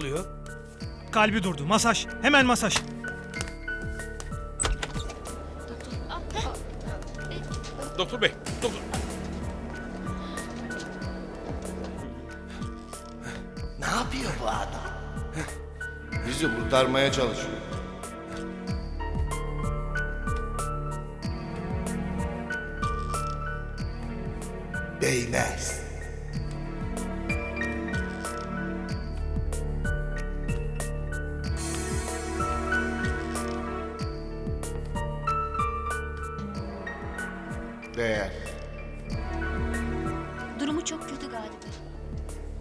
oluyor? Kalbi durdu. Masaj. Hemen masaj. Doktor bey, doktor. Ne yapıyor bu adam? Bizi kurtarmaya çalışıyor. Değmez. Değer. Durumu çok kötü galiba.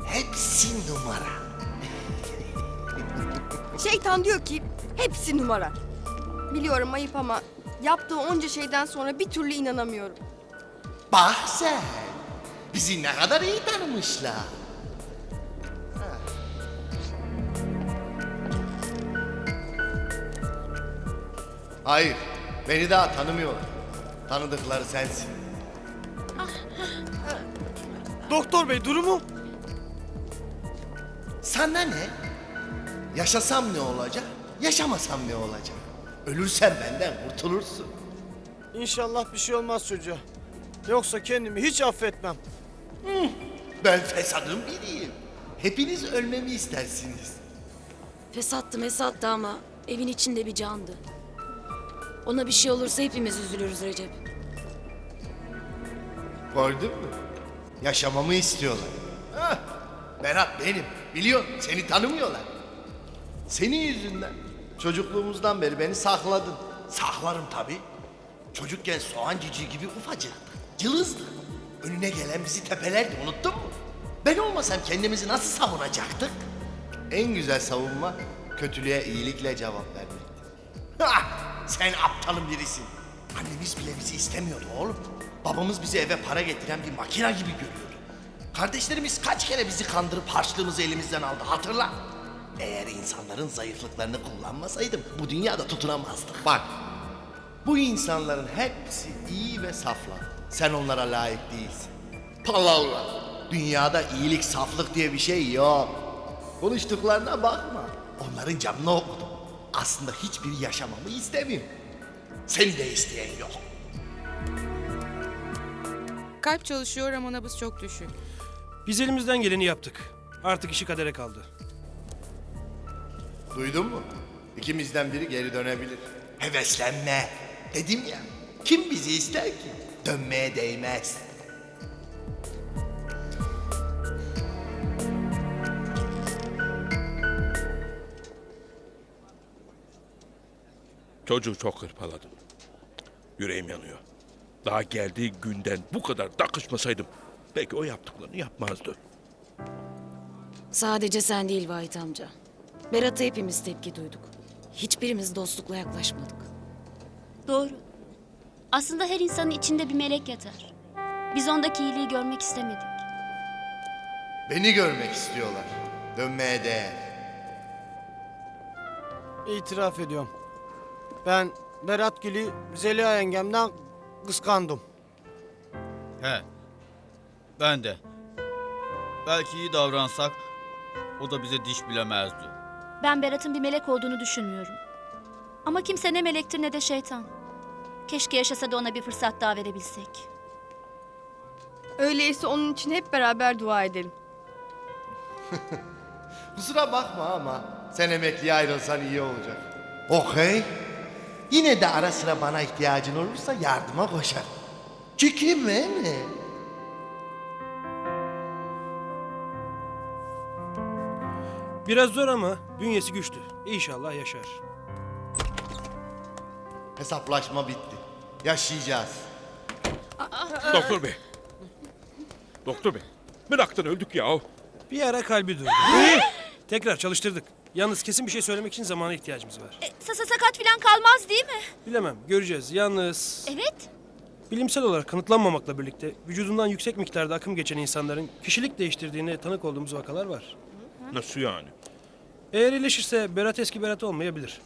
Hepsi numara. Şeytan diyor ki hepsi numara. Biliyorum ayıp ama yaptığı onca şeyden sonra bir türlü inanamıyorum. Bak sen. Bizi ne kadar iyi tanımışlar. Hayır, beni daha tanımıyorlar. Tanıdıkları sensin. Doktor bey durumu? Sana ne? Yaşasam ne olacak? Yaşamasam ne olacak? Ölürsen benden kurtulursun. İnşallah bir şey olmaz çocuğa. Yoksa kendimi hiç affetmem. Ben fesadın biriyim. Hepiniz ölmemi istersiniz. Fesattı mesattı ama evin içinde bir candı. Ona bir şey olursa hepimiz üzülürüz Recep. Gördün mü? Yaşamamı istiyorlar. Hah, Berat benim. Biliyorsun seni tanımıyorlar. Senin yüzünden. Çocukluğumuzdan beri beni sakladın. Saklarım tabii. Çocukken soğan ciciği gibi ufacıktık. Cılızdık. Önüne gelen bizi tepelerdi unuttun mu? Ben olmasam kendimizi nasıl savunacaktık? En güzel savunma kötülüğe iyilikle cevap vermekti. Hah! Sen aptalın birisin. Annemiz bile bizi istemiyordu oğlum. Babamız bizi eve para getiren bir makina gibi görüyordu. Kardeşlerimiz kaç kere bizi kandırıp harçlığımızı elimizden aldı hatırla. Eğer insanların zayıflıklarını kullanmasaydım bu dünyada tutunamazdık. Bak bu insanların hepsi iyi ve saflar. Sen onlara layık değilsin. Palavra. Dünyada iyilik, saflık diye bir şey yok. Konuştuklarına bakma. Onların canını okudum. Aslında hiçbir yaşamamı istemiyor. Seni de isteyen yok. Kalp çalışıyor ama nabız çok düşük. Biz elimizden geleni yaptık. Artık işi kadere kaldı. Duydun mu? İkimizden biri geri dönebilir. Heveslenme. Dedim ya. Kim bizi ister ki? Dönmeye değmez. Çocuğu çok hırpaladım. Yüreğim yanıyor. Daha geldiği günden bu kadar takışmasaydım belki o yaptıklarını yapmazdı. Sadece sen değil Vahit amca. Berat'a hepimiz tepki duyduk. Hiçbirimiz dostlukla yaklaşmadık. Doğru. Aslında her insanın içinde bir melek yatar. Biz ondaki iyiliği görmek istemedik. Beni görmek istiyorlar. Dönmeye değer. İtiraf ediyorum. Ben Berat Gül'ü Zeliha yengemden kıskandım. He. Ben de. Belki iyi davransak o da bize diş bilemezdi. Ben Berat'ın bir melek olduğunu düşünmüyorum. Ama kimse ne melektir ne de şeytan. Keşke yaşasa da ona bir fırsat daha verebilsek. Öyleyse onun için hep beraber dua edelim. Kusura bakma ama sen emekliye ayrılsan iyi olacak. Okey. Yine de ara sıra bana ihtiyacın olursa yardıma koşar. Çünkü beni. Biraz zor ama bünyesi güçlü. İnşallah yaşar. Hesaplaşma bitti. Yaşayacağız. Doktor bey. Doktor bey. Meraktan öldük ya. Bir ara kalbi durdu. Tekrar çalıştırdık. Yalnız kesin bir şey söylemek için zamana ihtiyacımız var. Sasa sakat falan kalmaz değil mi? Bilemem, göreceğiz. Yalnız Evet. bilimsel olarak kanıtlanmamakla birlikte vücudundan yüksek miktarda akım geçen insanların kişilik değiştirdiğine tanık olduğumuz vakalar var. Nasıl yani? Eğer iyileşirse Berat eski Berat olmayabilir.